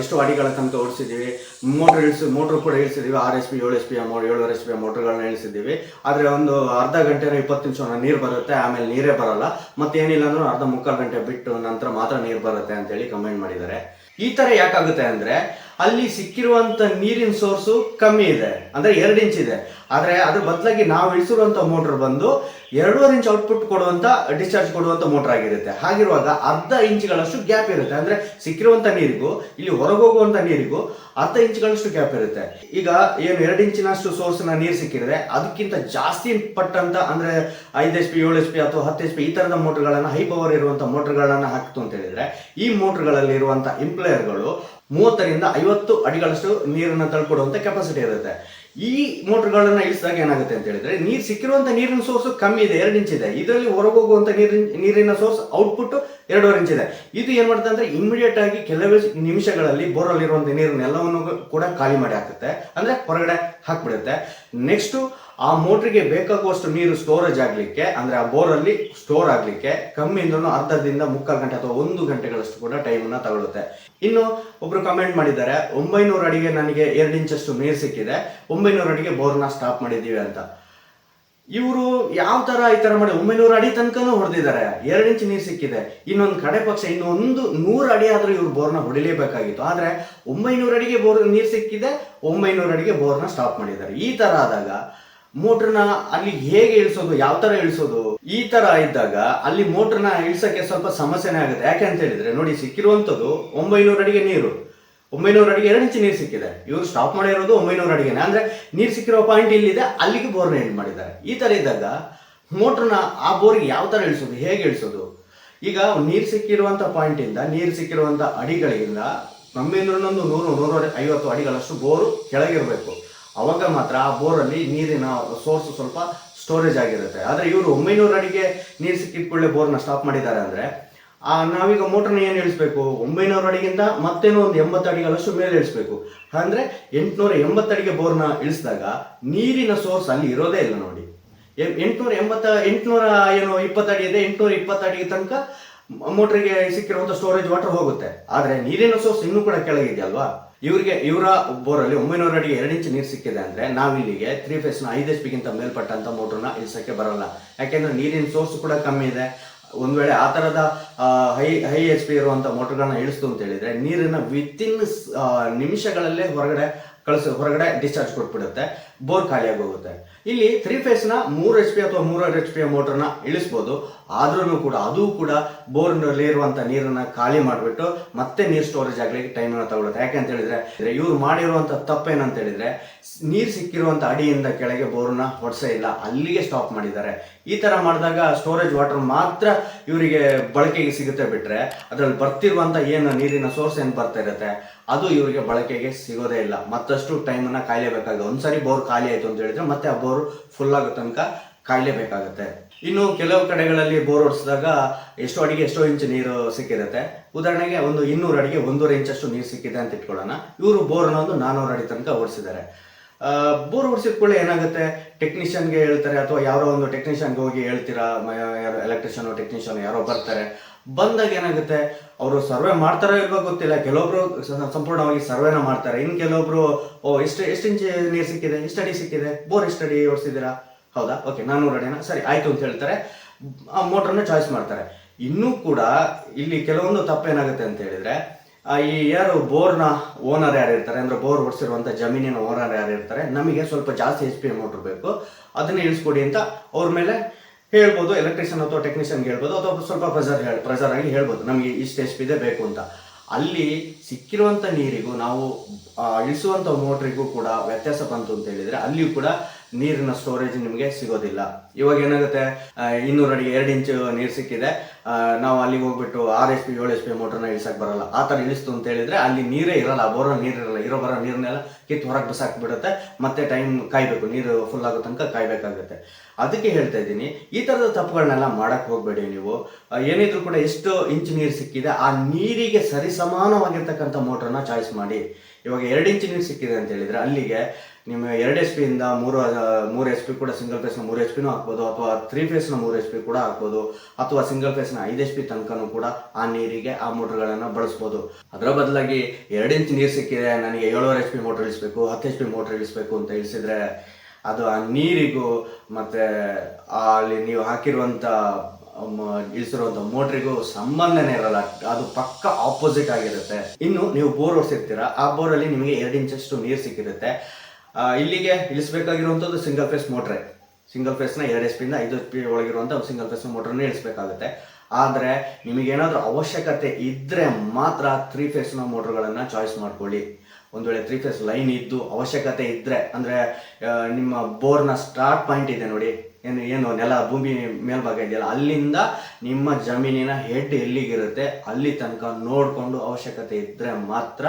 ಎಷ್ಟು ಅಡಿಗಳ ತನಕ ಓಡಿಸಿದ್ದೀವಿ ಮೋಟರ್ ಇಳಿಸಿ ಮೋಟ್ರ್ ಕೂಡ ಇಳಿಸಿದ್ದೀವಿ, ಆರ್ ಎಸ್ ಪಿ ಏಳು ಎಸ್ ಪಿ ಏಳುವರೆ ಎಸ್ ಪಿ ಮೋಟ್ರ್ಗಳನ್ನ ಇಳಿಸಿದ್ದೀವಿ. ಆದರೆ ಒಂದು ಅರ್ಧ ಗಂಟೆನ ಇಪ್ಪತ್ತು ನಿಮಿಷ ನೀರು ಬರುತ್ತೆ, ಆಮೇಲೆ ನೀರೇ ಬರಲ್ಲ. ಮತ್ತೆ ಏನಿಲ್ಲ ಅಂದ್ರೂ ಅರ್ಧ ಮುಕ್ಕಾಲು ಗಂಟೆ ಬಿಟ್ಟು ನಂತರ ಮಾತ್ರ ನೀರು ಬರುತ್ತೆ ಅಂತೇಳಿ ಕಮೆಂಟ್ ಮಾಡಿದ್ದಾರೆ. ಈ ತರ ಯಾಕಾಗುತ್ತೆ ಅಂದ್ರೆ, ಅಲ್ಲಿ ಸಿಕ್ಕಿರುವಂತ ನೀರಿನ ಸೋರ್ಸು ಕಮ್ಮಿ ಇದೆ. ಅಂದ್ರೆ ಎರಡು ಇಂಚ್ ಇದೆ. ಆದ್ರೆ ಅದ್ರ ಬದಲಾಗಿ ನಾವು ಇಳಿಸಿರುವಂತ ಮೋಟರ್ ಬಂದು ಎರಡೂವರೆ ಇಂಚ್ ಔಟ್ಪುಟ್ ಕೊಡುವಂತ ಡಿಸ್ಚಾರ್ಜ್ ಕೊಡುವಂತ ಮೋಟರ್ ಆಗಿರುತ್ತೆ. ಹಾಗಿರುವಾಗ ಅರ್ಧ ಇಂಚ್ಗಳಷ್ಟು ಗ್ಯಾಪ್ ಇರುತ್ತೆ. ಅಂದ್ರೆ ಸಿಕ್ಕಿರುವಂತ ನೀರಿಗೂ, ಇಲ್ಲಿ ಹೊರಗೋಗುವಂತ ನೀರಿಗೂ ಅರ್ಧ ಇಂಚ್ಗಳಷ್ಟು ಗ್ಯಾಪ್ ಇರುತ್ತೆ. ಈಗ ಏನು ಎರಡು ಇಂಚಿನಷ್ಟು ಸೋರ್ಸ್ನ ನೀರು ಸಿಕ್ಕಿದ್ರೆ ಅದಕ್ಕಿಂತ ಜಾಸ್ತಿ ಪಟ್ಟಂತ ಅಂದ್ರೆ ಐದು ಎಚ್ ಪಿ ಏಳು ಎಚ್ ಪಿ ಅಥವಾ ಹತ್ತು ಎಚ್ ಪಿ ಈ ತರದ ಮೋಟರ್ಗಳನ್ನ ಹೈ ಪವರ್ ಇರುವಂತ ಮೋಟರ್ಗಳನ್ನ ಹಾಕ್ತು ಅಂತ ಹೇಳಿದ್ರೆ ಈ ಮೋಟರ್ಗಳಲ್ಲಿ ಇರುವಂತ ಇಂಪ್ಲೇಯರ್ಗಳು ಮೂವತ್ತರಿಂದ ಐವತ್ತು ಅಡಿಗಳಷ್ಟು ನೀರನ್ನ ತಳ್ಕೊಡುವಂತ ಕೆಪಾಸಿಟಿ ಇರುತ್ತೆ. ಈ ಮೋಟರ್ಗಳನ್ನ ಇಳಿಸಿದಾಗ ಏನಾಗುತ್ತೆ ಅಂತ ಹೇಳಿದ್ರೆ, ನೀರು ಸಿಕ್ಕಿರುವಂತ ನೀರಿನ ಸೋರ್ಸ್ ಕಮ್ಮಿ ಇದೆ, ಎರಡು ಇಂಚ್ ಇದೆ. ಇದರಲ್ಲಿ ಹೊರಗೋಗುವಂತ ನೀರಿನ ನೀರಿನ ಸೋರ್ಸ್ ಔಟ್ಪುಟ್ ಎರಡೂವರೆ ಇಂಚ್ ಇದೆ. ಇದು ಏನ್ ಮಾಡುತ್ತೆ ಅಂದ್ರೆ ಇಮಿಡಿಯೇಟ್ ಆಗಿ ಕೆಲವೇ ನಿಮಿಷಗಳಲ್ಲಿ ಬೋರಲ್ಲಿರುವಂಥ ಇರುವಂತ ನೀರನ್ನೆಲ್ಲವನ್ನು ಕೂಡ ಖಾಲಿ ಮಾಡಿ ಹಾಕುತ್ತೆ. ಅಂದ್ರೆ ಹೊರಗಡೆ ಹಾಕ್ಬಿಡುತ್ತೆ. ನೆಕ್ಸ್ಟ್ ಆ ಮೋಟ್ರಿಗೆ ಬೇಕಾಗುವಷ್ಟು ನೀರು ಸ್ಟೋರೇಜ್ ಆಗ್ಲಿಕ್ಕೆ, ಅಂದ್ರೆ ಆ ಬೋರಲ್ಲಿ ಸ್ಟೋರ್ ಆಗ್ಲಿಕ್ಕೆ ಕಮ್ಮಿ ಅಂದ್ರೂ ಅರ್ಧದಿಂದ ಮುಕ್ಕಾಲು ಗಂಟೆ ಅಥವಾ ಒಂದು ಗಂಟೆಗಳಷ್ಟು ಕೂಡ ಟೈಮನ್ನ ತಗೊಳ್ಳುತ್ತೆ ಇನ್ನು ಒಬ್ರು ಕಮೆಂಟ್ ಮಾಡಿದ್ದಾರೆ, ಒಂಬೈನೂರು ಅಡಿಗೆ ನನಗೆ ಎರಡು ಇಂಚಷ್ಟು ನೀರು ಸಿಕ್ಕಿದೆ, ಒಂಬೈನೂರು ಅಡಿಗೆ ಬೋರ್ನ ಸ್ಟಾಪ್ ಮಾಡಿದ್ದೀವಿ ಅಂತ. ಇವರು ಯಾವ ತರ ಈ ತರ ಮಾಡಿ ಒಂಬೈನೂರು ಅಡಿ ತನಕನೂ ಹೊಡೆದಿದ್ದಾರೆ. ಎರಡು ಇಂಚ್ ನೀರು ಸಿಕ್ಕಿದೆ. ಇನ್ನೊಂದು ಕಡೆ ಪಕ್ಷ ಇನ್ನೊಂದು ನೂರು ಅಡಿ ಆದ್ರೂ ಇವ್ರು ಬೋರ್ನ ಹೊಡಿಲೇಬೇಕಾಗಿತ್ತು. ಆದ್ರೆ ಒಂಬೈನೂರು ಅಡಿಗೆ ಬೋರ್ ನೀರು ಸಿಕ್ಕಿದೆ, ಒಂಬೈನೂರು ಅಡಿಗೆ ಬೋರ್ನ ಸ್ಟಾಪ್ ಮಾಡಿದ್ದಾರೆ. ಈ ತರ ಆದಾಗ ಮೋಟ್ರನ್ನ ಅಲ್ಲಿ ಹೇಗೆ ಇಳಿಸೋದು, ಯಾವ ತರ ಇಳಿಸೋದು? ಈ ತರ ಇದ್ದಾಗ ಅಲ್ಲಿ ಮೋಟ್ರನ್ನ ಇಳಿಸಕ್ಕೆ ಸ್ವಲ್ಪ ಸಮಸ್ಯೆನೇ ಆಗುತ್ತೆ. ಯಾಕೆ ಅಂತ ಹೇಳಿದ್ರೆ, ನೋಡಿ ಸಿಕ್ಕಿರುವಂತದ್ದು ಒಂಬೈನೂರು ಅಡಿಗೆ ನೀರು. ಒಂಬೈನೂರು ಅಡಿಗೆ ಎರಡು ಇಂಚು ನೀರು ಸಿಕ್ಕಿದೆ. ಇವರು ಸ್ಟಾಪ್ ಮಾಡಿರೋದು ಒಂಬೈನೂರು ಅಡಿಗೆನೆ. ಅಂದ್ರೆ ನೀರು ಸಿಕ್ಕಿರೋ ಪಾಯಿಂಟ್ ಇಲ್ಲಿದೆ, ಅಲ್ಲಿಗೆ ಬೋರ್ನ ಎಂಡ್ ಮಾಡಿದ್ದಾರೆ. ಈ ತರ ಇದ್ದಾಗ ಮೋಟ್ರನ್ನ ಆ ಬೋರ್ಗೆ ಯಾವ ತರ ಇಳಿಸೋದು, ಹೇಗೆ ಇಳಿಸೋದು? ಈಗ ನೀರು ಸಿಕ್ಕಿರುವಂತ ಪಾಯಿಂಟ್ ಇಂದ, ನೀರು ಸಿಕ್ಕಿರುವಂತ ಅಡಿಗಳಿಂದ ನಮ್ಮಿಂದ್ರೊಂದು ನೂರು ನೂರ ಐವತ್ತು ಅಡಿಗಳಷ್ಟು ಬೋರು ಕೆಳಗಿರಬೇಕು. ಅವಾಗ ಮಾತ್ರ ಆ ಬೋರಲ್ಲಿ ನೀರಿನ ಸೋರ್ಸ್ ಸ್ವಲ್ಪ ಸ್ಟೋರೇಜ್ ಆಗಿರುತ್ತೆ. ಆದರೆ ಇವರು ಒಂಬೈನೂರು ಅಡಿಗೆ ನೀರು ಸಿಕ್ಕಿದ ಕೂಡಲೇ ಬೋರ್ನ ಸ್ಟಾಪ್ ಮಾಡಿದ್ದಾರೆ ಅಂದ್ರೆ ನಾವೀಗ ಮೋಟರ್ನ ಏನು ಇಳಿಸ್ಬೇಕು? ಒಂಬೈನೂರು ಅಡಿಗಿಂತ ಮತ್ತೇನೋ ಒಂದು ಎಂಬತ್ತು ಅಡಿಗಳಷ್ಟು ಮೇಲೆ ಇಳಿಸ್ಬೇಕು. ಅಂದರೆ ಎಂಟುನೂರ ಎಂಬತ್ತು ಅಡಿಗೆ ಬೋರ್ನ ಇಳಿಸಿದಾಗ ನೀರಿನ ಸೋರ್ಸ್ ಅಲ್ಲಿ ಇರೋದೇ ಇಲ್ಲ ನೋಡಿ. ಎಂಟುನೂರ ಎಂಬತ್ತ, ಎಂಟುನೂರ ಏನು ಇಪ್ಪತ್ತಡಿ ಇದೆ, ಎಂಟುನೂರ ಇಪ್ಪತ್ತು ಅಡಿಗೆ ತನಕ ಮೋಟರ್ಗೆ ಸಿಕ್ಕಿರುವಂತ ಸ್ಟೋರೇಜ್ ವಾಟರ್ ಹೋಗುತ್ತೆ. ಆದರೆ ನೀರಿನ ಸೋರ್ಸ್ ಇನ್ನೂ ಕೂಡ ಕೆಳಗಿದೆ ಅಲ್ವಾ ಇವರಿಗೆ, ಇವರ ಬೋರಲ್ಲಿ ಒಂಬೈನೂರ ಅಡಿಗೆ ಎರಡು ಇಂಚು ನೀರು ಸಿಕ್ಕಿದೆ ಅಂದ್ರೆ ನಾವಿಲ್ಲಿಗೆ ತ್ರೀ ಫೇಸ್ನ ಐದು ಎಚ್ ಪಿಗಿಂತ ಮೇಲ್ಪಟ್ಟಂತ ಮೋಟರ್ನ ಇಳಿಸಕ್ಕೆ ಬರಲ್ಲ. ಯಾಕೆಂದ್ರೆ ನೀರಿನ ಸೋರ್ಸ್ ಕೂಡ ಕಮ್ಮಿ ಇದೆ. ಒಂದ್ ವೇಳೆ ಆ ತರದ ಹೈ ಹೈ ಎಚ್ ಪಿ ಇರುವಂತ ಮೋಟರ್ಗಳನ್ನ ಇಳಿಸ್ತು ಅಂತ ಹೇಳಿದ್ರೆ ನೀರನ್ನ ವಿತಿನ್ ನಿಮಿಷಗಳಲ್ಲೇ ಹೊರಗಡೆ ಕಳಿಸ್, ಹೊರಗಡೆ ಡಿಸ್ಚಾರ್ಜ್ ಕೊಟ್ಬಿಡುತ್ತೆ. ಬೋರ್ ಖಾಲಿಯಾಗಿ ಹೋಗುತ್ತೆ. ಇಲ್ಲಿ ತ್ರೀ ಫೇಸ್ನ ಮೂರು ಎಚ್ ಪಿ ಅಥವಾ ಮೂರು ಎಚ್ ಪಿ ಮೋಟರ್ನ ಇಳಿಸ್ಬೋದು. ಆದ್ರೂ ಕೂಡ, ಅದು ಕೂಡ ಬೋರ್ನಲ್ಲಿ ಇರುವಂತ ನೀರನ್ನ ಖಾಲಿ ಮಾಡಿಬಿಟ್ಟು ಮತ್ತೆ ನೀರು ಸ್ಟೋರೇಜ್ ಆಗ್ಲಿಕ್ಕೆ ಟೈಮ್ ತಗೊಳುತ್ತೆ. ಯಾಕೆ ಅಂತ ಹೇಳಿದ್ರೆ, ಇವ್ರು ಮಾಡಿರುವಂತ ತಪ್ಪೇನಂತ ಹೇಳಿದ್ರೆ ನೀರು ಸಿಕ್ಕಿರುವಂತ ಅಡಿಯಿಂದ ಕೆಳಗೆ ಬೋರ್ನ ಹೊಡ್ಸೇ ಇಲ್ಲ. ಅಲ್ಲಿಗೆ ಸ್ಟಾಪ್ ಮಾಡಿದ್ದಾರೆ. ಈ ತರ ಮಾಡಿದಾಗ ಸ್ಟೋರೇಜ್ ವಾಟರ್ ಮಾತ್ರ ಇವರಿಗೆ ಬಳಕೆಗೆ ಸಿಗುತ್ತೆ ಬಿಟ್ರೆ, ಅದ್ರಲ್ಲಿ ಬರ್ತಿರುವಂತ ಏನು ನೀರಿನ ಸೋರ್ಸ್ ಏನು ಬರ್ತಾ ಇರುತ್ತೆ ಅದು ಇವರಿಗೆ ಬಳಕೆಗೆ ಸಿಗೋದೇ ಇಲ್ಲ. ಮತ್ತಷ್ಟು ಟೈಮನ್ನು ಕಾಯಲೇಬೇಕಾಗುತ್ತೆ ಒಂದ್ಸರಿ ಬೋರ್ ಖಾಲಿ ಆಯ್ತು ಅಂತ ಹೇಳಿದ್ರೆ ಮತ್ತೆ ಆ ಬೋರ್ ಫುಲ್ ಆಗೋ ತನಕ ಕಾಯಲೇಬೇಕಾಗುತ್ತೆ ಇನ್ನು ಕೆಲವು ಕಡೆಗಳಲ್ಲಿ ಬೋರ್ ಹೊಡಿಸಿದಾಗ ಎಷ್ಟು ಅಡಿಗೆ ಎಷ್ಟೋ ಇಂಚ್ ನೀರು ಸಿಕ್ಕಿರುತ್ತೆ. ಉದಾಹರಣೆಗೆ ಒಂದು ಇನ್ನೂರು ಅಡಿಗೆ ಒಂದೂವರೆ ಇಂಚಷ್ಟು ನೀರು ಸಿಕ್ಕಿದೆ ಅಂತ ಇಟ್ಕೊಳ್ಳೋಣ. ಇವರು ಬೋರ್ನ ಒಂದು ನಾನೂರು ಅಡಿ ತನಕ ಓಡಿಸಿದ್ದಾರೆ ಬೋರ್ ಹೊಡಿಸಿದ ಕೂಡ ಏನಾಗುತ್ತೆ? ಟೆಕ್ನಿಷಿಯನ್ಗೆ ಹೇಳ್ತಾರೆ ಅಥವಾ ಯಾರೋ ಒಂದು ಟೆಕ್ನಿಷಿಯನ್ಗೆ ಹೋಗಿ ಹೇಳ್ತೀರಾ? ಎಲೆಕ್ಟ್ರಿಷಿಯನ್ ಟೆಕ್ನಿಷಿಯನ್ ಯಾರೋ ಬರ್ತಾರೆ. ಬಂದಾಗ ಏನಾಗುತ್ತೆ, ಅವರು ಸರ್ವೆ ಮಾಡ್ತಾರೋ ಇಲ್ವೋ ಗೊತ್ತಿಲ್ಲ. ಕೆಲವೊಬ್ರು ಸಂಪೂರ್ಣವಾಗಿ ಸರ್ವೆನ ಮಾಡ್ತಾರೆ. ಇನ್ನು ಕೆಲವೊಬ್ರು, ಓ ಎಷ್ಟು ಎಷ್ಟು ಇಂಚ್ ನೀರು ಸಿಕ್ಕಿದೆ ಎಷ್ಟು ಅಡಿ ಸಿಕ್ಕಿದೆ, ಬೋರ್ ಎಷ್ಟು ಅಡಿ ಓಡಿಸಿದ್ದೀರಾ? ಹೌದಾ? ಓಕೆ ನಾನ್ನೂರು ಅಡಿನ ಸರಿ, ಆಯ್ತು ಅಂತ ಹೇಳ್ತಾರೆ. ಆ ಮೋಟ್ರನ್ನ ಚಾಯ್ಸ್ ಮಾಡ್ತಾರೆ. ಇನ್ನೂ ಕೂಡ ಇಲ್ಲಿ ಕೆಲವೊಂದು ತಪ್ಪೇನಾಗುತ್ತೆ ಅಂತ ಹೇಳಿದ್ರೆ ಈ ಯಾರು ಬೋರ್ನ ಓನರ್ ಯಾರು ಇರ್ತಾರೆ, ಅಂದ್ರೆ ಬೋರ್ ಹೊಡ್ಸಿರುವಂಥ ಜಮೀನಿನ ಓನರ್ ಯಾರು ಇರ್ತಾರೆ, ನಮಗೆ ಸ್ವಲ್ಪ ಜಾಸ್ತಿ ಎಚ್ ಪಿ ಮೋಟ್ರ್ ಬೇಕು. ಅದನ್ನ ಇಳಿಸ್ಕೊಡಿ ಅಂತ ಅವ್ರ ಮೇಲೆ ಹೇಳ್ಬೋದು ಎಲೆಕ್ಟ್ರಿಷಿಯನ್ ಅಥವಾ ಟೆಕ್ನಿಷಿಯನ್ಗೆ ಹೇಳ್ಬೋದು, ಅಥವಾ ಸ್ವಲ್ಪ ಪ್ರೆಸರ್ ಹೇಳಿ ಪ್ರೆಸರ್ ಆಗಿ ಹೇಳ್ಬೋದು, ನಮಗೆ ಇಷ್ಟು ಪಿ ಇದೆ ಬೇಕು ಅಂತ. ಅಲ್ಲಿ ಸಿಕ್ಕಿರುವಂಥ ನೀರಿಗೂ ನಾವು ಇಳಿಸುವಂಥ ಮೋಟ್ರಿಗೂ ಕೂಡ ವ್ಯತ್ಯಾಸ ಬಂತು ಅಂತ ಹೇಳಿದರೆ, ಅಲ್ಲಿಯೂ ಕೂಡ ನೀರಿನ ಸ್ಟೋರೇಜ್ ನಿಮಗೆ ಸಿಗೋದಿಲ್ಲ. ಇವಾಗ ಏನಾಗುತ್ತೆ ಇನ್ನೂರು ಅಡಿಗೆ ಎರಡು ಇಂಚು ನೀರು ಸಿಕ್ಕಿದೆ ನಾವು ಅಲ್ಲಿಗೆ ಹೋಗ್ಬಿಟ್ಟು ಆರ್ ಎಚ್ ಪಿ, ಏಳು ಎಚ್ ಪಿ ಮೋಟ್ರನ್ನ ಇಳಿಸೋಕೆ ಬರಲ್ಲ. ಆ ಥರ ಇಳಿಸ್ತು ಅಂತ ಹೇಳಿದರೆ, ಅಲ್ಲಿ ನೀರೇ ಇರಲ್ಲ ಬರೋ ನೀರು ಇರಲ್ಲ, ಇರೋ ಬರೋ ನೀರನ್ನೆಲ್ಲ ಕಿತ್ತು ಹೊರಗೆ ಬಿಸಾಕ್ಬಿಡುತ್ತೆ, ಮತ್ತೆ ಟೈಮ್ ಕಾಯಬೇಕು, ನೀರು ಫುಲ್ ಆಗೋ ತನಕ ಕಾಯ್ಬೇಕಾಗುತ್ತೆ. ಅದಕ್ಕೆ ಹೇಳ್ತಾ ಇದ್ದೀನಿ, ಈ ಥರದ ತಪ್ಪುಗಳನ್ನೆಲ್ಲ ಮಾಡಕ್ ಹೋಗಬೇಡಿ ನೀವು. ಏನಿದ್ರು ಕೂಡ ಎಷ್ಟು ಇಂಚು ನೀರು ಸಿಕ್ಕಿದೆ, ಆ ನೀರಿಗೆ ಸರಿಸಮಾನವಾಗಿರ್ತಕ್ಕಂಥ ಮೋಟ್ರನ್ನ ಚಾಯ್ಸ್ ಮಾಡಿ. ಇವಾಗ ಎರಡು ಇಂಚು ನೀರು ಸಿಕ್ಕಿದೆ ಅಂತ ಹೇಳಿದ್ರೆ ಅಲ್ಲಿಗೆ ನಿಮ್ಮ ಎರಡು ಎಚ್ ಪಿಯಿಂದ ಮೂರು ಮೂರು ಎಚ್ ಪಿ ಕೂಡ ಸಿಂಗಲ್ ಫೇಸ್ನ ಮೂರು ಎಚ್ ಪಿನೂ ಹಾಕ್ಬೋದು, ಅಥವಾ ತ್ರೀ ಫೇಸ್ನ ಮೂರು ಎಚ್ ಪಿ ಕೂಡ ಹಾಕ್ಬೋದು, ಅಥವಾ ಸಿಂಗಲ್ ಫೇಸ್ನ ಐದು ಎಚ್ ಪಿ ತನಕನೂ ಕೂಡ ಆ ನೀರಿಗೆ, ಆ ಮೋಟ್ರ್ಗಳನ್ನು ಬಳಸ್ಬೋದು. ಅದರ ಬದಲಾಗಿ ಎರಡು ಇಂಚ್ ನೀರು ಸಿಕ್ಕಿದೆ, ನನಗೆ ಏಳುವರೆ ಎಚ್ ಪಿ ಮೋಟ್ರ್ ಇಳಿಸ್ಬೇಕು, ಹತ್ತು ಎಚ್ ಪಿ ಮೋಟ್ರ್ ಇಳಿಸ್ಬೇಕು ಅಂತ ಇಳಿಸಿದ್ರೆ ಅದು ಆ ನೀರಿಗೂ ಮತ್ತೆ ಅಲ್ಲಿ ನೀವು ಹಾಕಿರುವಂಥ ಇಳಿಸಿರುವಂಥ ಮೋಟ್ರಿಗೂ ಸಂಬಂಧನೇ ಇರಲ್ಲ. ಅದು ಪಕ್ಕ ಆಪೋಸಿಟ್ ಆಗಿರುತ್ತೆ. ಇನ್ನು ನೀವು ಬೋರ್ ಹೊಡ್ಸಿರ್ತೀರ, ಆ ಬೋರಲ್ಲಿ ನಿಮಗೆ ಎರಡು ಇಂಚಷ್ಟು ನೀರು ಸಿಕ್ಕಿರುತ್ತೆ. ಇಲ್ಲಿಗೆ ಇಳಿಸ್ಬೇಕಾಗಿರುವಂಥದ್ದು ಸಿಂಗಲ್ ಫೇಸ್ ಮೋಟ್ರೆ ಸಿಂಗಲ್ ಫೇಸ್ನ ಎರಡು ಎಸ್ ಪಿಯಿಂದ ಐದು ಎಸ್ ಪಿ ಒಳಗಿರುವಂಥ ಸಿಂಗಲ್ ಫೇಸ್ ಮೋಟ್ರನ್ನ ಇಳಿಸ್ಬೇಕಾಗುತ್ತೆ. ಆದರೆ ನಿಮಗೇನಾದರೂ ಅವಶ್ಯಕತೆ ಇದ್ದರೆ ಮಾತ್ರ ತ್ರೀ ಫೇಸ್ನ ಮೋಟ್ರ್ಗಳನ್ನು ಚಾಯ್ಸ್ ಮಾಡ್ಕೊಳ್ಳಿ. ಒಂದು ವೇಳೆ ತ್ರೀ ಫೇಸ್ ಲೈನ್ ಇದ್ದು ಅವಶ್ಯಕತೆ ಇದ್ದರೆ ಅಂದರೆ ನಿಮ್ಮ ಬೋರ್ನ ಸ್ಟಾರ್ಟ್ ಪಾಯಿಂಟ್ ಇದೆ ನೋಡಿ, ಏನು ಏನು, ನೆಲ ಭೂಮಿ ಮೇಲ್ಭಾಗ ಇದೆಯಲ್ಲ, ಅಲ್ಲಿಂದ ನಿಮ್ಮ ಜಮೀನಿನ ಹೆಡ್ ಎಲ್ಲಿಗಿರುತ್ತೆ, ಅಲ್ಲಿ ತನಕ ನೋಡಿಕೊಂಡು ಅವಶ್ಯಕತೆ ಇದ್ದರೆ ಮಾತ್ರ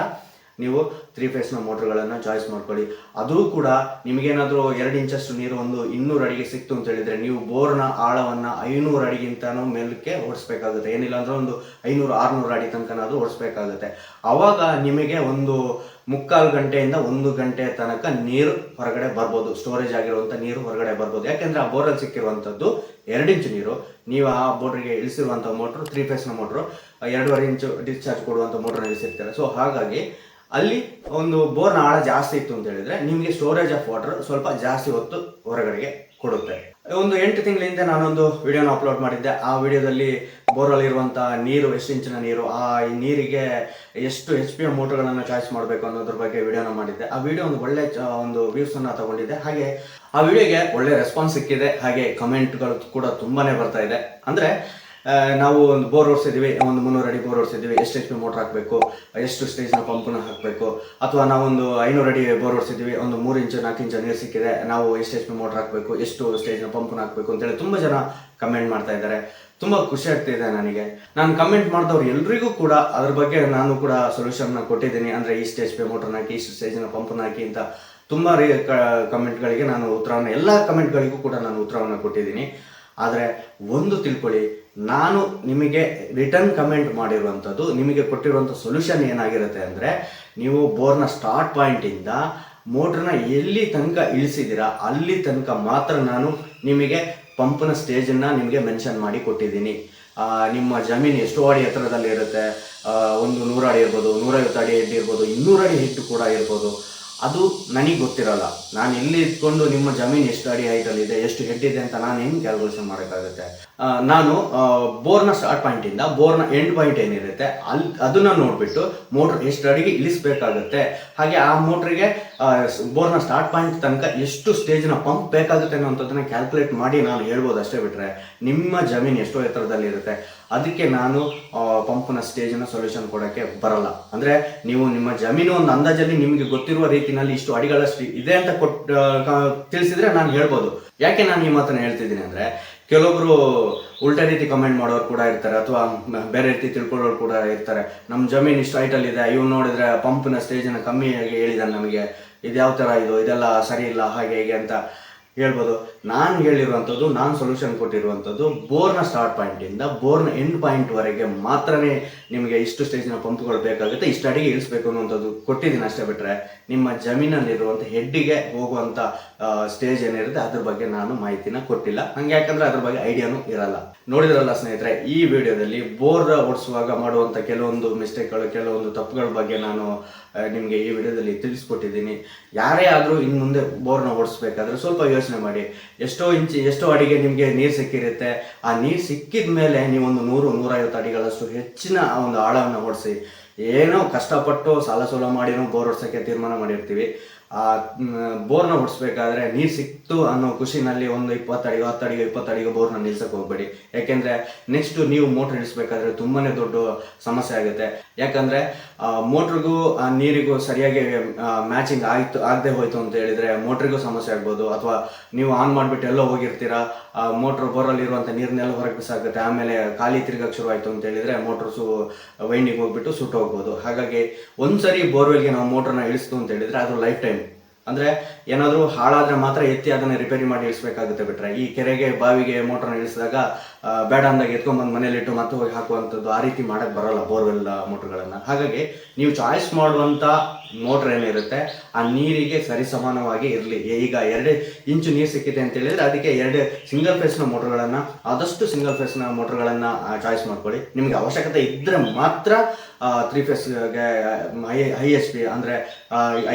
ನೀವು ತ್ರೀ ಫೇಸ್ನ ಮೋಟ್ರ್ಗಳನ್ನು ಚಾಯ್ಸ್ ಮಾಡ್ಕೊಳ್ಳಿ. ಅದು ಕೂಡ ನಿಮಗೇನಾದರೂ ಎರಡು ಇಂಚಷ್ಟು ನೀರು ಒಂದು ಇನ್ನೂರು ಅಡಿಗೆ ಸಿಕ್ತು ಅಂತ ಹೇಳಿದ್ರೆ, ನೀವು ಬೋರ್ನ ಆಳವನ್ನು ಐನೂರು ಅಡಿಗಿಂತನೂ ಮೇಲಕ್ಕೆ ಓಡಿಸ್ಬೇಕಾಗುತ್ತೆ. ಏನಿಲ್ಲ ಅಂದ್ರೆ ಒಂದು ಐನೂರು, ಆರುನೂರು ಅಡಿ ತನಕನಾದರೂ ಓಡಿಸ್ಬೇಕಾಗುತ್ತೆ. ಆವಾಗ ನಿಮಗೆ ಒಂದು ಮುಕ್ಕಾಲು ಗಂಟೆಯಿಂದ ಒಂದು ಗಂಟೆ ತನಕ ನೀರು ಹೊರಗಡೆ ಬರ್ಬೋದು ಸ್ಟೋರೇಜ್ ಆಗಿರುವಂಥ ನೀರು ಹೊರಗಡೆ ಬರ್ಬೋದು. ಯಾಕೆಂದ್ರೆ ಆ ಬೋರಲ್ಲಿ ಸಿಕ್ಕಿರುವಂಥದ್ದು ಎರಡು ಇಂಚು ನೀರು. ನೀವು ಆ ಬೋಟ್ರಿಗೆ ಇಳಿಸಿರುವಂಥ ಮೋಟ್ರು ತ್ರೀ ಫೇಸ್ನ ಮೋಟ್ರು ಎರಡೂವರೆ ಇಂಚು ಡಿಸ್ಚಾರ್ಜ್ ಕೊಡುವಂಥ ಮೋಟ್ರನ್ನ ಇಳಿಸಿರ್ತಾರೆ ಸೊ ಹಾಗಾಗಿ ಅಲ್ಲಿ ಒಂದು ಬೋರ್ನ ಆಳ ಜಾಸ್ತಿ ಇತ್ತು ಅಂತ ಹೇಳಿದ್ರೆ ನಿಮಗೆ ಸ್ಟೋರೇಜ್ ಆಫ್ ವಾಟರ್ ಸ್ವಲ್ಪ ಜಾಸ್ತಿ ಹೊತ್ತು ಹೊರಗಡೆಗೆ ಕೊಡುತ್ತೆ. ಒಂದು ಎಂಟು ತಿಂಗಳಿಂದ ನಾನೊಂದು ವಿಡಿಯೋನ ಅಪ್ಲೋಡ್ ಮಾಡಿದ್ದೆ. ಆ ವಿಡಿಯೋದಲ್ಲಿ ಬೋರಲ್ಲಿ ಇರುವಂತ ನೀರು, ಎಷ್ಟು ಇಂಚಿನ ನೀರು, ಆ ನೀರಿಗೆ ಎಷ್ಟು ಎಚ್ ಪಿ ಮೋಟರ್ಗಳನ್ನು ಚಾಯ್ಸ್ ಮಾಡಬೇಕು ಅನ್ನೋದ್ರ ಬಗ್ಗೆ ವಿಡಿಯೋನ ಮಾಡಿದ್ದೆ. ಆ ವಿಡಿಯೋ ಒಂದು ಒಳ್ಳೆ ಒಂದು ಒಂದು ವ್ಯೂಸನ್ನು ತಗೊಂಡಿದ್ದೆ. ಹಾಗೆ ಆ ವಿಡಿಯೋಗೆ ಒಳ್ಳೆ ರೆಸ್ಪಾನ್ಸ್ ಸಿಕ್ಕಿದೆ. ಹಾಗೆ ಕಮೆಂಟ್ಗಳು ಕೂಡ ತುಂಬಾನೇ ಬರ್ತಾ ಇದೆ. ಅಂದರೆ ನಾವು ಒಂದು ಬೋರ್ ಓಡಿಸಿದ್ವಿ ಒಂದು ಮುನ್ನೂರು ಅಡಿ ಬೋರ್ ಓಡಿಸಿದ್ವಿ ಎಷ್ಟು ಎಚ್ ಪಿ ಮೋಟ್ರ್ ಹಾಕಬೇಕು, ಎಷ್ಟು ಸ್ಟೇಜ್ನ ಪಂಪ್ನ ಹಾಕಬೇಕು, ಅಥವಾ ನಾವೊಂದು ಐನೂರು ಅಡಿ ಬೋರ್ ಓಡಿಸಿದ್ವಿ ಒಂದು ಮೂರು ಇಂಚು, ನಾಲ್ಕು ಇಂಚು ನೀರು ಸಿಕ್ಕಿದೆ, ನಾವು ಎಷ್ಟು ಎಚ್ ಪಿ ಮೋಟ್ರ್ ಹಾಕಬೇಕು, ಎಷ್ಟು ಸ್ಟೇಜ್ನ ಪಂಪನ್ನ ಹಾಕಬೇಕು ಅಂತೇಳಿ ತುಂಬ ಜನ ಕಮೆಂಟ್ ಮಾಡ್ತಾ ಇದ್ದಾರೆ. ತುಂಬ ಖುಷಿ ಆಗ್ತಿದೆ ನನಗೆ. ನಾನು ಕಮೆಂಟ್ ಮಾಡಿದವ್ರು ಎಲ್ರಿಗೂ ಕೂಡ ಅದ್ರ ಬಗ್ಗೆ ನಾನು ಕೂಡ ಸೊಲ್ಯೂಷನ್ನ ಕೊಟ್ಟಿದ್ದೀನಿ. ಅಂದರೆ ಈ ಸ್ಟೇಜ್ ಪಿ ಮೋಟರ್ನ ಹಾಕಿ, ಇಷ್ಟು ಸ್ಟೇಜ್ನ ಪಂಪ್ ಹಾಕಿ ಅಂತ ತುಂಬ ರೀ ಕಮೆಂಟ್ಗಳಿಗೆ ನಾನು ಉತ್ತರವನ್ನು, ಎಲ್ಲ ಕಮೆಂಟ್ಗಳಿಗೂ ಕೂಡ ನಾನು ಉತ್ತರವನ್ನು ಕೊಟ್ಟಿದ್ದೀನಿ. ಆದರೆ ಒಂದು ತಿಳ್ಕೊಳ್ಳಿ ನಾನು ನಿಮಗೆ ರಿಟರ್ನ್ ಕಮೆಂಟ್ ಮಾಡಿರುವಂಥದ್ದು, ನಿಮಗೆ ಕೊಟ್ಟಿರುವಂಥ ಸೊಲ್ಯೂಷನ್ ಏನಾಗಿರುತ್ತೆ ಅಂದರೆ, ನೀವು ಬೋರ್ನ ಸ್ಟಾರ್ಟ್ ಪಾಯಿಂಟಿಂದ ಮೋಟ್ರನ್ನ ಎಲ್ಲಿ ತನಕ ಇಳಿಸಿದ್ದೀರಾ, ಅಲ್ಲಿ ತನಕ ಮಾತ್ರ ನಾನು ನಿಮಗೆ ಪಂಪ್ನ ಸ್ಟೇಜನ್ನು ನಿಮಗೆ ಮೆನ್ಷನ್ ಮಾಡಿ ಕೊಟ್ಟಿದ್ದೀನಿ. ನಿಮ್ಮ ಜಮೀನು ಎಷ್ಟು ಅಡಿ ಎತ್ತರದಲ್ಲಿ ಇರುತ್ತೆ ಒಂದು ನೂರು ಅಡಿ ಇರ್ಬೋದು, ನೂರೈವತ್ತು ಅಡಿ ಹೆಡ್ ಇರ್ಬೋದು ಇನ್ನೂರು ಅಡಿ ಹಿಟ್ಟು ಕೂಡ ಇರ್ಬೋದು. ಅದು ನನಗೆ ಗೊತ್ತಿರಲ್ಲ. ನಾನು ಎಲ್ಲಿ ಇದ್ಕೊಂಡು ನಿಮ್ಮ ಜಮೀನು ಎಷ್ಟು ಅಡಿ ಹೈಟಲ್ಲಿ ಇದೆ, ಎಷ್ಟು ಹೆಡ್ ಇದೆ ಅಂತ ನಾನು ಹೆಂಗೆ ಕ್ಯಾಲ್ಕುಲೇಷನ್ ಮಾಡೋಕ್ಕಾಗುತ್ತೆ? ನಾನು ಬೋರ್ನ ಸ್ಟಾರ್ಟ್ ಪಾಯಿಂಟಿಂದ ಬೋರ್ನ ಎಂಡ್ ಪಾಯಿಂಟ್ ಏನಿರುತ್ತೆ ಅಲ್ಲಿ ಅದನ್ನ ನೋಡಿಬಿಟ್ಟು ಮೋಟ್ರ್ ಎಷ್ಟು ಅಡಿಗೆ ಇಳಿಸ್ಬೇಕಾಗುತ್ತೆ. ಹಾಗೆ ಆ ಮೋಟ್ರಿಗೆ ಬೋರ್ನ ಸ್ಟಾರ್ಟ್ ಪಾಯಿಂಟ್ ತನಕ ಎಷ್ಟು ಸ್ಟೇಜ್ನ ಪಂಪ್ ಬೇಕಾಗುತ್ತೆ ಅನ್ನೋಂಥದ್ದನ್ನ ಕ್ಯಾಲ್ಕುಲೇಟ್ ಮಾಡಿ ನಾನು ಹೇಳ್ಬೋದು ಅಷ್ಟೇ ಬಿಟ್ಟರೆ ನಿಮ್ಮ ಜಮೀನು ಎಷ್ಟೋ ಎತ್ತರದಲ್ಲಿ ಇರುತ್ತೆ ಅದಕ್ಕೆ ನಾನು ಪಂಪ್ನ ಸ್ಟೇಜನ್ನು ಸೊಲ್ಯೂಷನ್ ಕೊಡೋಕ್ಕೆ ಬರಲ್ಲ. ಅಂದರೆ ನೀವು ನಿಮ್ಮ ಜಮೀನು ಒಂದು ಅಂದಾಜಲ್ಲಿ ನಿಮಗೆ ಗೊತ್ತಿರುವ ರೀತಿಯಲ್ಲಿ ಇಷ್ಟು ಅಡಿಗಳಷ್ಟು ಇದೆ ಅಂತ ಕೊಟ್ಟು ತಿಳಿಸಿದ್ರೆ ನಾನು ಹೇಳ್ಬೋದು. ಯಾಕೆ ನಾನು ಈ ಮಾತನ್ನು ಹೇಳ್ತಿದ್ದೀನಿ ಅಂದರೆ, ಕೆಲವೊಬ್ರು ಉಲ್ಟಾ ರೀತಿ ಕಮೆಂಟ್ ಮಾಡೋರು ಕೂಡ ಇರ್ತಾರೆ, ಅಥವಾ ಬೇರೆ ರೀತಿ ತಿಳ್ಕೊಳ್ಳೋರು ಕೂಡ ಇರ್ತಾರೆ. ನಮ್ಮ ಜಮೀನು ಇಷ್ಟು ಹೈಟಲ್ಲಿ ಇದೆ ಇವ್ನು ನೋಡಿದ್ರೆ ಪಂಪ್ನ ಸ್ಟೇಜನ್ನು ಕಮ್ಮಿಯಾಗಿ ಹೇಳಿದಾನೆ ನಮಗೆ. ಇದು ಯಾವ ಥರ ಇದು, ಇದೆಲ್ಲ ಸರಿ ಇಲ್ಲ, ಹಾಗೆ, ಹೀಗೆ ಅಂತ. ಹೇಳ್ಬೋದು. ನಾನು ಹೇಳಿರುವಂಥದ್ದು, ನಾನು ಸೊಲ್ಯೂಷನ್ ಕೊಟ್ಟಿರುವಂಥದ್ದು ಬೋರ್ನ ಸ್ಟಾರ್ಟ್ ಪಾಯಿಂಟಿಂದ ಬೋರ್ನ ಎಂಡ್ ಪಾಯಿಂಟ್ವರೆಗೆ ಮಾತ್ರನೇ ನಿಮಗೆ ಇಷ್ಟು ಸ್ಟೇಜ್ನ ಪಂಪ್ಗಳು ಬೇಕಾಗುತ್ತೆ, ಇಷ್ಟು ಅಡಿಗೆ ಇಳಿಸ್ಬೇಕು ಅನ್ನೋಂಥದ್ದು ಕೊಟ್ಟಿದ್ದೀನಿ ಅಷ್ಟೇ ಬಿಟ್ಟರೆ ನಿಮ್ಮ ಜಮೀನಲ್ಲಿರುವಂಥ ಹೆಡ್ಡಿಗೆ ಹೋಗುವಂಥ ಸ್ಟೇಜ್ ಏನಿರುತ್ತೆ, ಅದ್ರ ಬಗ್ಗೆ ನಾನು ಮಾಹಿತಿನ ಕೊಟ್ಟಿಲ್ಲ. ಹಂಗೆ ಯಾಕಂದರೆ ಅದ್ರ ಬಗ್ಗೆ ಐಡಿಯಾನೂ ಇರಲ್ಲ. ನೋಡಿದ್ರಲ್ಲ ಸ್ನೇಹಿತರೆ, ಈ ವಿಡಿಯೋದಲ್ಲಿ ಬೋರ್ ಓಡಿಸುವಾಗ ಮಾಡುವಂಥ ಕೆಲವೊಂದು ಮಿಸ್ಟೇಕ್ಗಳು, ಕೆಲವೊಂದು ತಪ್ಪುಗಳ ಬಗ್ಗೆ ನಾನು ನಿಮಗೆ ಈ ವಿಡಿಯೋದಲ್ಲಿ ತಿಳಿಸ್ಕೊಟ್ಟಿದ್ದೀನಿ. ಯಾರೇ ಆದರೂ ಇನ್ನು ಮುಂದೆ ಬೋರ್ನ ಓಡಿಸ್ಬೇಕಾದ್ರೆ ಸ್ವಲ್ಪ ಯೋಚನೆ ಮಾಡಿ. ಎಷ್ಟೋ ಇಂಚಿ, ಎಷ್ಟೋ ಅಡಿಗೆ ನಿಮಗೆ ನೀರು ಸಿಕ್ಕಿರುತ್ತೆ. ಆ ನೀರು ಸಿಕ್ಕಿದ ಮೇಲೆ ನೀವೊಂದು ನೂರು, ನೂರೈವತ್ತು ಅಡಿಗಳಷ್ಟು ಹೆಚ್ಚಿನ ಒಂದು ಆಳವನ್ನು ಓಡಿಸಿ. ಏನೋ ಕಷ್ಟಪಟ್ಟು ಸಾಲ ಸೋಲ ಮಾಡಿನೋ ಬೋರ್ ಓಡಿಸೋಕ್ಕೆ ತೀರ್ಮಾನ ಮಾಡಿರ್ತೀವಿ. ಆ ಬೋರ್ನ ಹೊಡಿಸ್ಬೇಕಾದ್ರೆ ನೀರು ಸಿಕ್ತು ಅನ್ನೋ ಖುಷಿನಲ್ಲಿ ಒಂದು ಇಪ್ಪತ್ತಡಿಗೋ, ಹತ್ತಡಿಗೋ, ಇಪ್ಪತ್ತಡಿಗೋ ಬೋರ್ನ ನಿಲ್ಸಕ್ಕೆ ಹೋಗ್ಬೇಡಿ. ಯಾಕೆಂದ್ರೆ ನೆಕ್ಸ್ಟ್ ನೀವು ಮೋಟ್ರ್ ಇಳಿಸ್ಬೇಕಾದ್ರೆ ತುಂಬಾನೇ ದೊಡ್ಡ ಸಮಸ್ಯೆ ಆಗುತ್ತೆ. ಯಾಕಂದ್ರೆ ಮೋಟ್ರಿಗೂ, ಆ, ನೀರಿಗೂ ಸರಿಯಾಗಿ ಮ್ಯಾಚಿಂಗ್ ಆಯ್ತು, ಆಗದೆ ಹೋಯ್ತು ಅಂತ ಹೇಳಿದ್ರೆ ಮೋಟ್ರಿಗೂ ಸಮಸ್ಯೆ ಆಗ್ಬೋದು. ಅಥವಾ ನೀವು ಆನ್ ಮಾಡಿಬಿಟ್ಟು ಎಲ್ಲೋ ಹೋಗಿರ್ತೀರಾ ಮೋಟ್ರ್ ಬೋರಲ್ಲಿ ಇರುವಂತ ನೀರನ್ನೆಲ್ಲ ಹೊರಗೆ ಬಿಸಾಗುತ್ತೆ ಆಮೇಲೆ ಖಾಲಿ ತಿರ್ಗಕ್ಕೆ ಶುರು ಅಂತ ಹೇಳಿದ್ರೆ ಮೋಟ್ರ್ ಸು ವೈಂಡಿಂಗ್ ಹೋಗ್ಬಿಟ್ಟು ಸುಟ್ಟು ಹೋಗ್ಬೋದು ಹಾಗಾಗಿ ಒಂದ್ಸರಿ ಬೋರ್ವೆಲ್ಗೆ ನಾವು ಮೋಟ್ರನ್ನ ಇಳಿಸ್ತು ಅಂತ ಹೇಳಿದ್ರೆ ಅದು ಲೈಫ್ ಟೈಮ್. ಅಂದ್ರೆ ಏನಾದರೂ ಹಾಳಾದ್ರೆ ಮಾತ್ರ ಎತ್ತಿ ಅದನ್ನ ರಿಪೇರಿ ಮಾಡಿ ಇಳಿಸಬೇಕಾಗುತ್ತೆ ಬಿಟ್ರೆ. ಈ ಕೆರೆಗೆ, ಬಾವಿಗೆ ಮೋಟ್ರನ್ನ ಇಳಿಸಿದಾಗ ಬೇಡ ಅಂದಾಗ ಎತ್ಕೊಂಬಂದು ಮನೇಲಿ ಇಟ್ಟು ಮತ್ತೆ ಹೋಗಿ ಹಾಕುವಂಥದ್ದು ಆ ರೀತಿ ಮಾಡಕ್ ಬರಲ್ಲ ಬೋರ್ವೆಲ್ ಮೋಟ್ರ್ಗಳನ್ನು ಹಾಗಾಗಿ ನೀವು ಚಾಯ್ಸ್ ಮಾಡುವಂತ ಮೋಟ್ರ್ ಏನಿರುತ್ತೆ ಆ ನೀರಿಗೆ ಸರಿಸಮಾನವಾಗಿ ಇರಲಿ. ಈಗ ಎರಡು ಇಂಚು ನೀರು ಸಿಕ್ಕಿದೆ ಅಂತ ಹೇಳಿದ್ರೆ ಅದಕ್ಕೆ ಎರಡು ಸಿಂಗಲ್ ಫೇಸ್ನ ಮೋಟ್ರ್ಗಳನ್ನು, ಆದಷ್ಟು ಸಿಂಗಲ್ ಫೇಸ್ನ ಮೋಟ್ರ್ಗಳನ್ನು ಚಾಯ್ಸ್ ಮಾಡ್ಕೊಳ್ಳಿ. ನಿಮಗೆ ಅವಶ್ಯಕತೆ ಇದ್ದರೆ ಮಾತ್ರ ತ್ರೀ ಫೇಸ್ಗೆ ಹೈ ಹೈ ಎಚ್ ಪಿ ಅಂದರೆ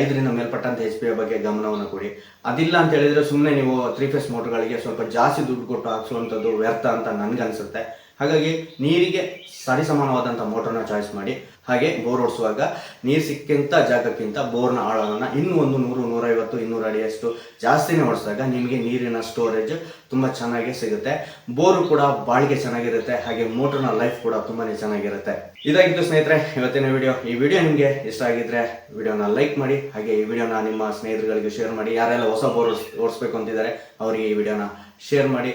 ಐದರಿಂದ ಮೇಲ್ಪಟ್ಟಂತ ಎಚ್ ಪಿ ಬಗ್ಗೆ ಗಮನವನ್ನು ಕೊಡಿ. ಅದಿಲ್ಲ ಅಂತ ಹೇಳಿದ್ರೆ ಸುಮ್ಮನೆ ನೀವು ತ್ರೀ ಫೇಸ್ ಮೋಟ್ರ್ಗಳಿಗೆ ಸ್ವಲ್ಪ ಜಾಸ್ತಿ ದುಡ್ಡು ಕೊಟ್ಟು ಹಾಕ್ಸುವಂಥದ್ದು ವ್ಯರ್ಥ ಅಂತ ನನಗನ್ಸುತ್ತೆ. ಹಾಗಾಗಿ ನೀರಿಗೆ ಸರಿಸಮಾನವಾದಂಥ ಮೋಟ್ರನ್ನ ಚಾಯ್ಸ್ ಮಾಡಿ. ಹಾಗೆ ಬೋರ್ ಓಡಿಸುವಾಗ ನೀರು ಸಿಕ್ಕಿಂತ ಜಾಗಕ್ಕಿಂತ ಬೋರ್ನ ಆಳವನ್ನು ಇನ್ನೂ ಒಂದು ನೂರು, ನೂರೈವತ್ತು, ಇನ್ನೂರು ಅಡಿಯಷ್ಟು ಜಾಸ್ತಿನೇ ಓಡಿಸಿದಾಗ ನಿಮಗೆ ನೀರಿನ ಸ್ಟೋರೇಜ್ ತುಂಬ ಚೆನ್ನಾಗಿ ಸಿಗುತ್ತೆ. ಬೋರು ಕೂಡ ಬಾಳಿಗೆ ಚೆನ್ನಾಗಿರುತ್ತೆ, ಹಾಗೆ ಮೋಟರ್ನ ಲೈಫ್ ಕೂಡ ತುಂಬಾ ಚೆನ್ನಾಗಿರುತ್ತೆ. ಇದಾಗಿತ್ತು ಸ್ನೇಹಿತರೆ, ಇವತ್ತಿನ ವಿಡಿಯೋ ಈ ವಿಡಿಯೋ ನಿಮಗೆ ಇಷ್ಟ ಆಗಿದ್ರೆ ವಿಡಿಯೋನ ಲೈಕ್ ಮಾಡಿ, ಹಾಗೆ ಈ ವಿಡಿಯೋನ ನಿಮ್ಮ ಸ್ನೇಹಿತರುಗಳಿಗೆ ಶೇರ್ ಮಾಡಿ. ಯಾರೆಲ್ಲ ಹೊಸ ಬೋರ್ ಓಡಿಸ್ಬೇಕು ಅಂತಿದ್ದಾರೆ, ಅವರಿಗೆ ಈ ವಿಡಿಯೋನ ಶೇರ್ ಮಾಡಿ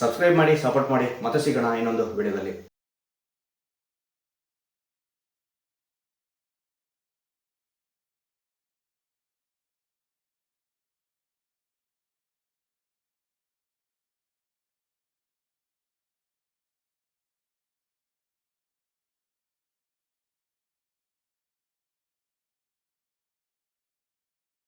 ಸಬ್ಸ್ಕ್ರೈಬ್ ಮಾಡಿ ಸಪೋರ್ಟ್ ಮಾಡಿ. ಮತ್ತೆ ಸಿಗೋಣ ಇನ್ನೊಂದು ವಿಡಿಯೋದಲ್ಲಿ